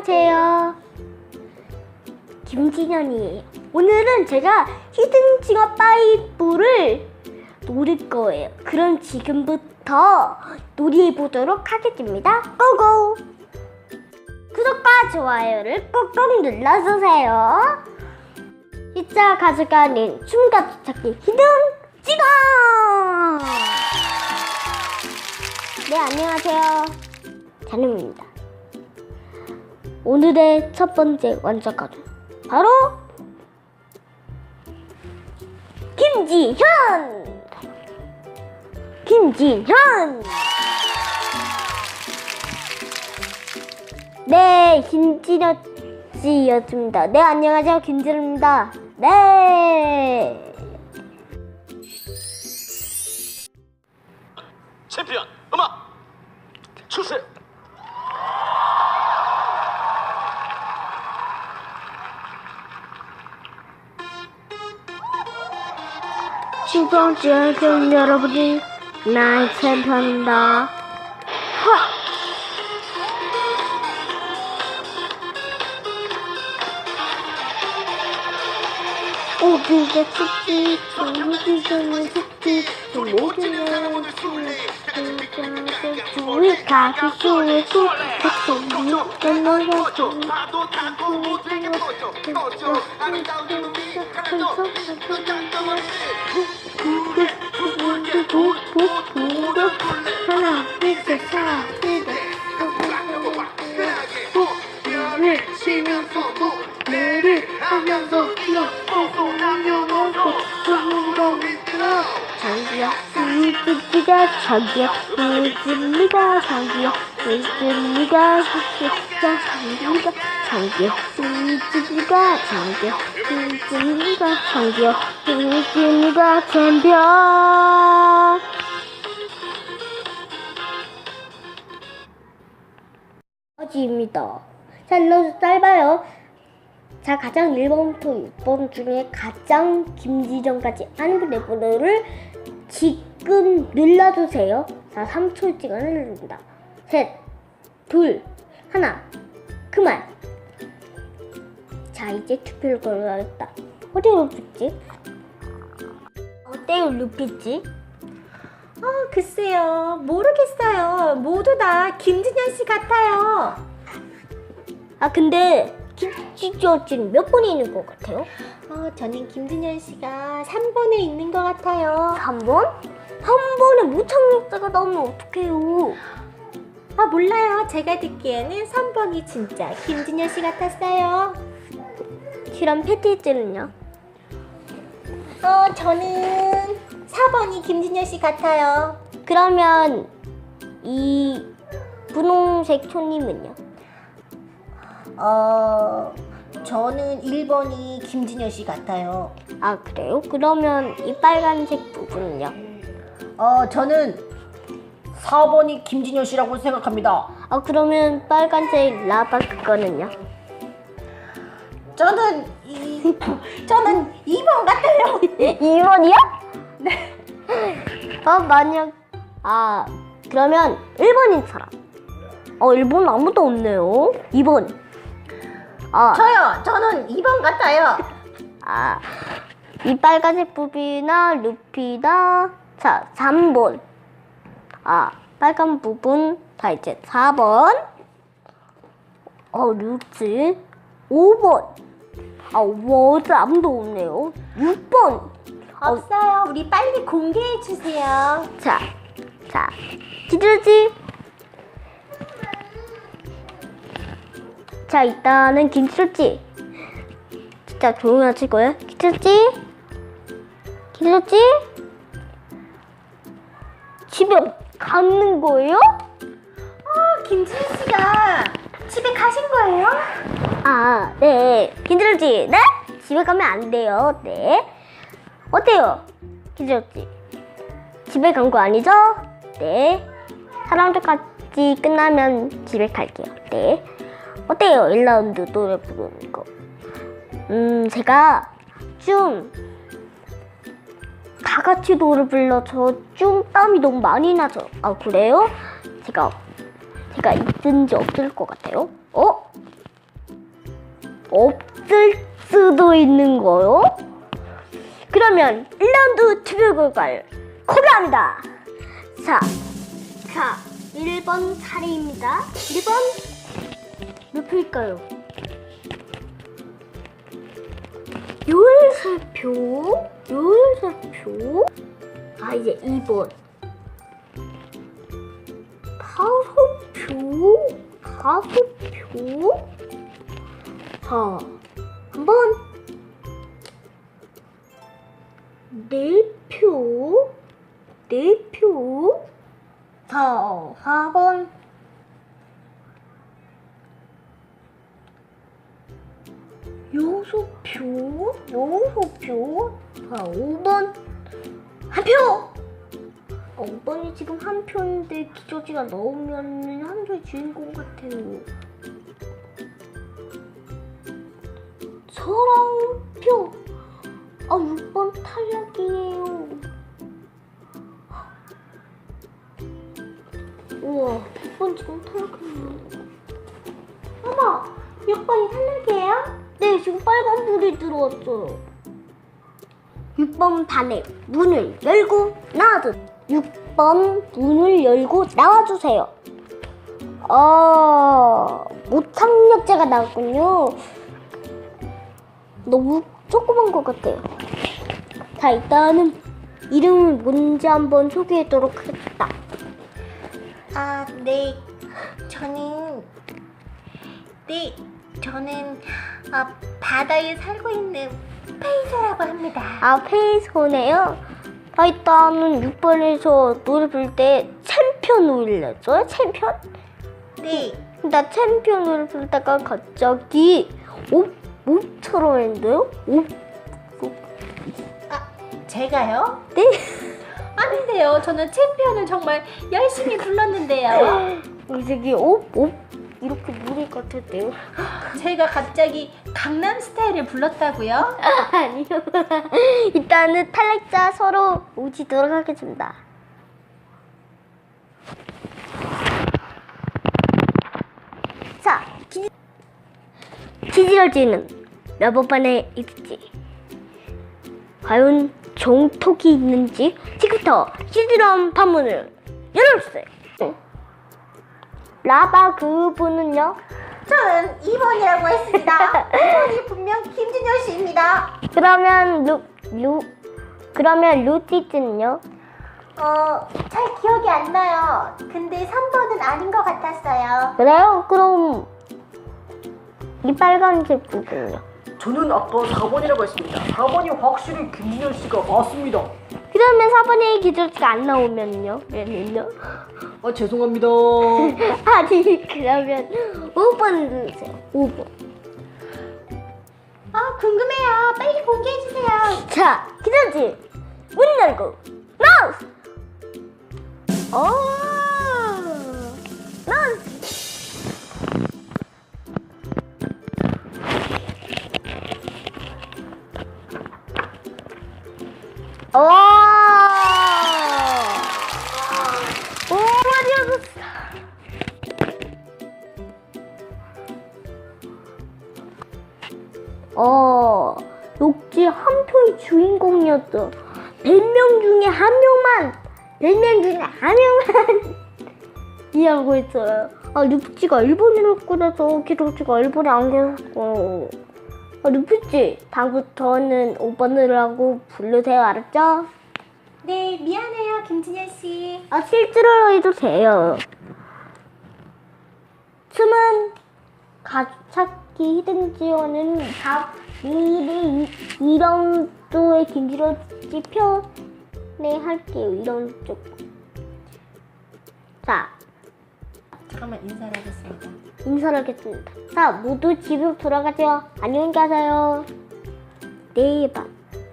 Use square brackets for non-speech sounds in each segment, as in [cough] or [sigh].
안녕하세요. 김진현이에요. 오늘은 제가 히든 징어 파이브를 노릴 거예요. 그럼 지금부터 놀이해 보도록 하겠습니다. 고고! 구독과 좋아요를 꼭꼭 눌러주세요. 이자 가져가는 춤과 찾기 히든 징어! 네, 안녕하세요. 잔우입니다. 오늘의 첫 번째 완성가족 바로 김지현! 김지현! 네 김지현 씨였습니다. 네 안녕하세요. 김지현입니다. 네! 챔피언 음악! 주세요. 주번째 그럼 여러분이 나의 챔피언입니다. 오기가 죽지 오기가 죽지 모든 주위 가기 쉬운 수 백성이 끝나가 좀 하나 둘셋 내를 하면서 장기야 있습니다 장기야 있습니다 장기야 있습니다 장기야 장기야 있습니다 장기야 있습니다 장기야 있습니다 챔피언 어지입니다. 자, 일러서 짧아요. 자, 가장 1번부터 6번 중에 가장 김지정까지 한 레벨을 지금 눌러주세요. 자, 3초 시간을 누릅니다. 셋, 둘, 하나, 그만. 자, 이제 투표를 걸어야겠다. 어디로 눕지? 어때요, 루피지? 어, 글쎄요. 모르겠어요. 모두 다 김진현 씨 같아요. 아, 근데 김지정씨는 몇 번이 있는 것 같아요? 어, 저는 김진현 씨가 3번에 있는 것 같아요. 3번? 3번에 무창력자가 나오면 어떡해요? 아, 몰라요. 제가 듣기에는 3번이 진짜 김진현 씨 같았어요. 그럼 패티즈는요? 어, 저는 4번이 김진현 씨 같아요. 그러면 이 분홍색 초님은요? 어, 저는 1번이 김진현 씨 같아요. 아 그래요? 그러면 이 빨간색 부분은요? 어, 저는 4번이 김진현 씨라고 생각합니다. 아 그러면 빨간색 라바 그거는요? 저는 이, 저는 2번 같아요. [laughs] 2번이요? 네. [laughs] 어 만약 아 그러면 1번인 사람. 어 1번 아무도 없네요. 2번. 아 저요. 저는 2번 같아요. 아, 이 빨간색 부비나 루피나 자 3번 아 빨간 부분 다 이제 4번 어 루치 5번 아 워드 아무도 없네요 6번 없어요. 우리 빨리 공개해 주세요. 자 자 기르지 자 일단은 김치루지 진짜 조용히 하시고요 김치루지 김치루지 집에 가는 거예요? 어, 김진현 씨가 집에 가신 거예요? 아, 네. 김치루지 네? 집에 가면 안 돼요. 네. 어때요? 김치루지 집에 간 거 아니죠? 네. 사람들까지 끝나면 집에 갈게요. 네. 어때요? 1라운드 노래 부르는 거. 음, 제가 좀 다 같이 노래 불러서 좀 땀이 너무 많이 나죠. 아, 그래요? 제가 제가 있든지 없을 것 같아요. 어? 없을 수도 있는 거요? 그러면 1라운드 투표 결과를 공개합니다. 자, 자, 1번 차례입니다. 1번 몇 표일까요? 열살표, 열살표. 아 이제 2번 다섯 표, 다섯 표. 자, 한번 네 표, 네 표. 자, 4번 여섯 표, 여섯 표. 자, 5번 한 표. 어, 5번이 지금 한 표인데 기저지가 넣으면 한 표의 주인공 같아요. 사랑표. 아, 6번 탈락이에요. 우와, 6번 지금 탈락했네. 어머, 6번이 탈락이에요? 네, 지금 빨간 불이 들어왔어요. 6번 반에 문을 열고 나와주세요. 6번 문을 열고 나와주세요. 아, 무창력자가 나왔군요. 너무 조그만 것 같아요. 자, 일단은 이름을 뭔지 한번 소개하도록 하겠다. 아, 네. 저는 네, 저는 아, 바다에 살고 있는 페이저라고 합니다. 아, 페이소네요. 아, 일단은 6번에서 노래 부를 때 챔피언 울렸어요? 챔피언? 네. 나 챔피언 노래 부르다가 갑자기 옵, 옵처럼 했는데요? 옵, 제가요? 네? 아닌데요. 저는 챔피언을 정말 열심히 불렀는데요. 이 새끼 옵, 옵 이렇게 같았대요. 제가 갑자기 강남 스타일을 불렀다고요? 아니요. [laughs] 일단은 탈락자 서로 오지도록 하겠습니다. 자, 기, 기지러지는 몇 번만에 있을지 과연 정톡이 있는지 지금부터 시드럼 판문을 열어주세요. 라바 그분은요? 저는 2번이라고 했습니다. [laughs] 2번이 분명 김진열 씨입니다. 그러면 루, 루 그러면 루티즈는요? 어, 잘 기억이 안 나요. 근데 3번은 아닌 것 같았어요. 그래요? 그럼 이 빨간색 부분요. 저는 아까 4번이라고 했습니다. 4번이 확실히 김진현 씨가 맞습니다. 그러면 4번의 기절지가 안 나오면요? 왜는요? 아 죄송합니다. [laughs] 아니 그러면 5번 누르세요. 5번. 아, 궁금해요. 빨리 공개해 주세요. 자, 기절지 문 열고 마우스. 어. 어, 녹지 한 표의 주인공이었죠. 100명 중에 한 명만, 100명 중에 한 명만 [laughs] 이해하고 있어요. 아, 루프치가 일본인을 꾸려서 기록지가 일본에 안 계셨고. 아, 루프치, 다음부터는 오빠를 하고 부르세요, 알았죠? 네, 미안해요, 김진열 씨. 아, 실제로 해도 돼요. 춤은 가축찾기 히든 지원은 다 미리 이런 쪽에 김지로지 편에 할게요. 이런 쪽. 자, 잠깐만 인사를 하겠습니다. 인사를 하겠습니다. 자, 모두 집으로 돌아가세요. 안녕히 가세요. 내일 봐.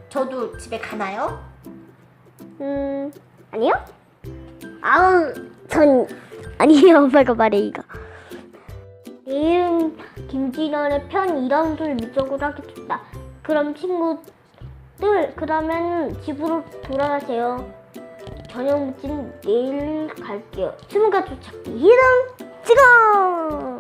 저도 집에 가나요? 음, 아니요? 아우, 전, 아니에요. [laughs] 엄마가 말해, 이거. 내일은 김진원의 편 2라운드를 미적으로 하겠습니다. 그럼 친구들, 그러면 집으로 돌아가세요. 저녁 무진 내일 갈게요. 스무가 도착. 이름 찍어!